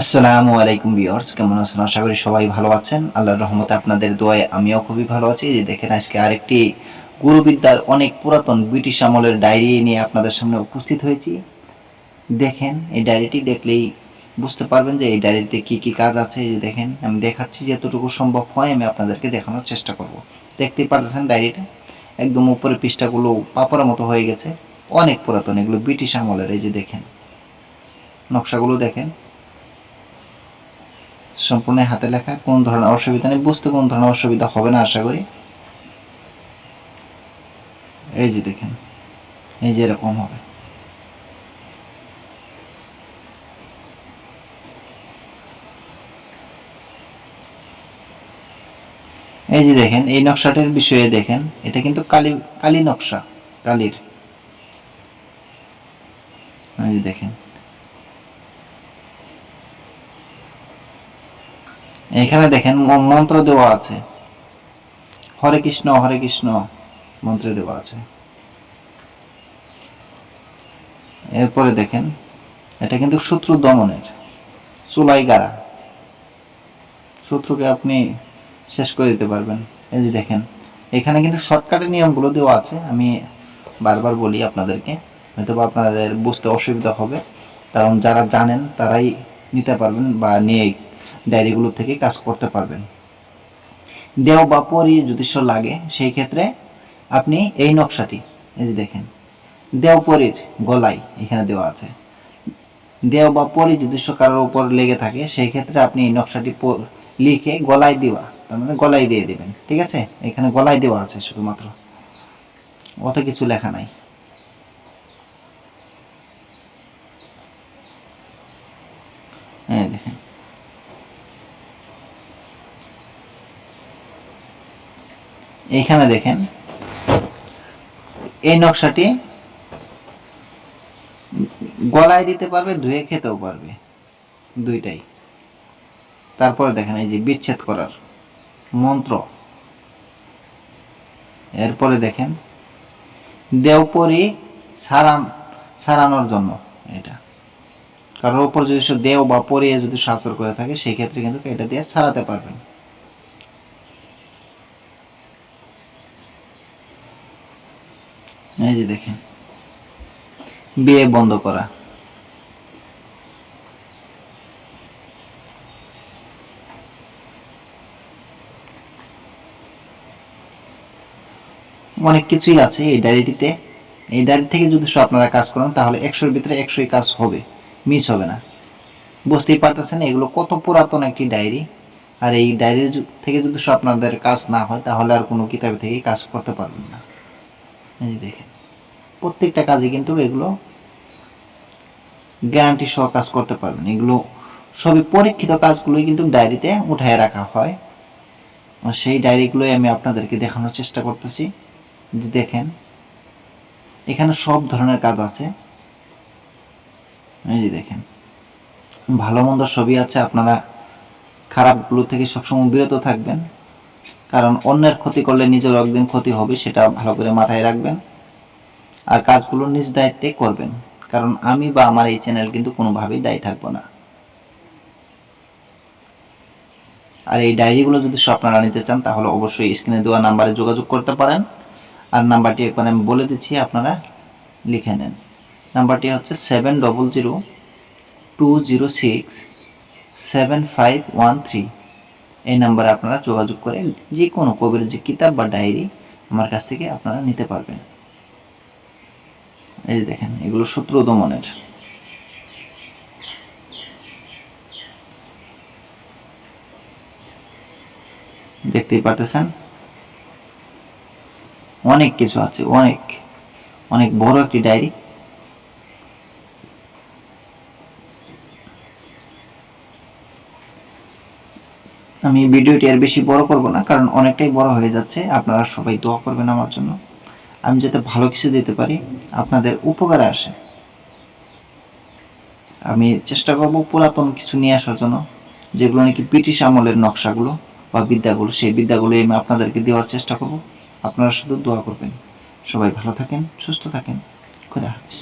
আসসালামু আলাইকুম ভিউয়ার্স, কেমন আছেন? আশা করি সবাই ভালো আছেন। আল্লাহর রহমতে আপনাদের দোয়ায় আমিও খুবই ভালো আছি। যে দেখেন, আজকে আরেকটি গুরুবিদ্যার অনেক পুরাতন ব্রিটিশ আমলের ডায়েরি নিয়ে আপনাদের সামনে উপস্থিত হয়েছি। দেখেন, এই ডায়েরিটি দেখলেই বুঝতে পারবেন যে এই ডায়েরিতে কি কি কাজ আছে। যে দেখেন, আমি দেখাচ্ছি যতটুকু সম্ভব হয়, আমি আপনাদেরকে দেখানোর চেষ্টা করব। দেখতেই পারতেছেন ডায়েরিটা? একদম উপরে পৃষ্ঠাগুলো পাপড়ের মতো হয়ে গেছে। অনেক পুরাতন, এগুলো ব্রিটিশ আমলের। এই যে দেখেন, নকশাগুলো দেখেন। সম্পূর্ণ হাতে লেখা, কোন ধরনের অসুবিধা নেই, বুঝতে কোন ধরনের অসুবিধা হবে না, আশা করি। এই যে দেখেন, এই যে এরকম হবে। এই যে দেখেন, এই নকশাটার বিষয়ে দেখেন, এটা কিন্তু কালি কালি নকশা, কালির। এই যে দেখেন এখানে দেখেন মন্ত্র দেওয়া আছে। হরে কৃষ্ণ হরে কৃষ্ণ মন্ত্রে দেওয়া আছে। এরপরে দেখেন, এটা কিন্তু শত্রু দমনের চুলাই গাড়া শত্রুকে আপনি শেষ করে দিতে পারবেন। এই যে দেখেন, এখানে কিন্তু শর্টকাটের নিয়মগুলো দেওয়া আছে। আমি বারবার বলি আপনাদেরকে হয়তো আপনাদের বুঝতে অসুবিধা হবে, কারণ যারা জানেন তারাই নিতে পারবেন বা নিয়ে ডায়েরিগুলো থেকে কাজ করতে পারবেন। দেহ বা পরি জ্যোতিষ লাগে, সেই ক্ষেত্রে আপনি এই নকশাটি, এই যে দেখেন, দেহ পরির গলায় এখানে দেওয়া আছে। দেহ বা পরি জ্যোতিষ কারোর উপর লেগে থাকে, সেই ক্ষেত্রে আপনি এই নকশাটি লিখে গলায় দেওয়া, তার মানে গলায় দিয়ে দেবেন, ঠিক আছে? এখানে গলায় দেওয়া আছে শুধুমাত্র। অত কিছু লেখা নাই। হ্যাঁ দেখেন। এইখানে দেখেন। এই নকশাটি গলায় দিতে পারবে, ধুয়ে খেতেও পারবে। দুইটাই। তারপরে দেখেন এই যে বিচ্ছেদ করার মন্ত্র। এরপরে দেখেন, দেওপরি সারান, সারানোর জন্য এটা। কারোর উপর যদি সে দেও বা পরিয়ে যদি শাসর করে থাকে, সেই ক্ষেত্রে কিন্তু এটা দিয়ে সারাতে পারবেন। এই যে দেখেন। বিয়ে বন্ধ করা। অনেক কিছুই আছে এই ডায়েরিটিতে। এই ডায়েরি থেকে যদি সব আপনারা কাজ করেন, তাহলে একশোর ভিতরে একশোই কাজ হবে, মিস হবে না। বুঝতেই পারতেছেন এগুলো কত পুরাতন একটি ডায়েরি। আর এই ডায়েরির থেকে যদি সব আপনাদের কাজ না হয়, তাহলে আর কোনো কিতাব থেকে কাজ করতে পারবেন না। দেখেন, প্রত্যেকটা কাজে কিন্তু এগুলো গ্যারান্টি সহ কাজ করতে পারবেন। এগুলো সবই পরীক্ষিত কাজগুলোই কিন্তু ডায়েরিতে উঠায় রাখা হয়। সেই ডায়েরিগুলোই আমি আপনাদেরকে দেখানোর চেষ্টা করতেছি। দেখেন, এখানে সব ধরনের কাজ আছে। এই যে দেখেন, ভালো মন্দ সবই আছে। আপনারা খারাপগুলো থেকে সবসময় বিরত থাকবেন। কারণ অন্যের ক্ষতি করলে নিজের একদিন ক্ষতি হবে, সেটা ভালো করে মাথায় রাখবেন। আর কাজগুলো নিজ দায়িত্বে করবেন, কারণ আমি বা আমার এই চ্যানেল কিন্তু কোনোভাবেই দায়ী থাকব না। আর এই ডায়েরিগুলো যদি সব আপনারা নিতে চান, তাহলে অবশ্যই স্ক্রিনে দেওয়া নাম্বারে যোগাযোগ করতে পারেন। আর নাম্বারটি একবার আমি বলে দিচ্ছি, আপনারা লিখে নেন। নাম্বারটি হচ্ছে seven double zero two zero six seven five one three এই নাম্বারে আপনারা যোগাযোগ করে যে কোনো কবির যে কিতাব বা ডায়েরি আমার কাছ থেকে আপনারা নিতে পারবেন। এই যে দেখেন, এগুলো শত্রু দমনের দেখতেই পারতেছেন? অনেক কিছু আছে, অনেক অনেক বড় একটি ডায়েরি। আমি ভিডিওটি আর বেশি বড় করব না, কারণ অনেকটাই বড় হয়ে যাচ্ছে। আপনারা সবাই দোয়া করবেন আমার জন্য। আমি যাতে ভালো কিছু দিতে পারি, আপনাদের উপকারে আসে। আমি চেষ্টা করব পুরাতন কিছু নিয়ে আসার জন্য, যেগুলো নাকি ব্রিটিশ আমলের নকশাগুলো বা বিদ্যাগুলো, সেই বিদ্যাগুলো আমি আপনাদেরকে দেওয়ার চেষ্টা করব। আপনারা শুধু দোয়া করবেন। সবাই ভালো থাকেন, সুস্থ থাকেন। খুদা হাফিজ।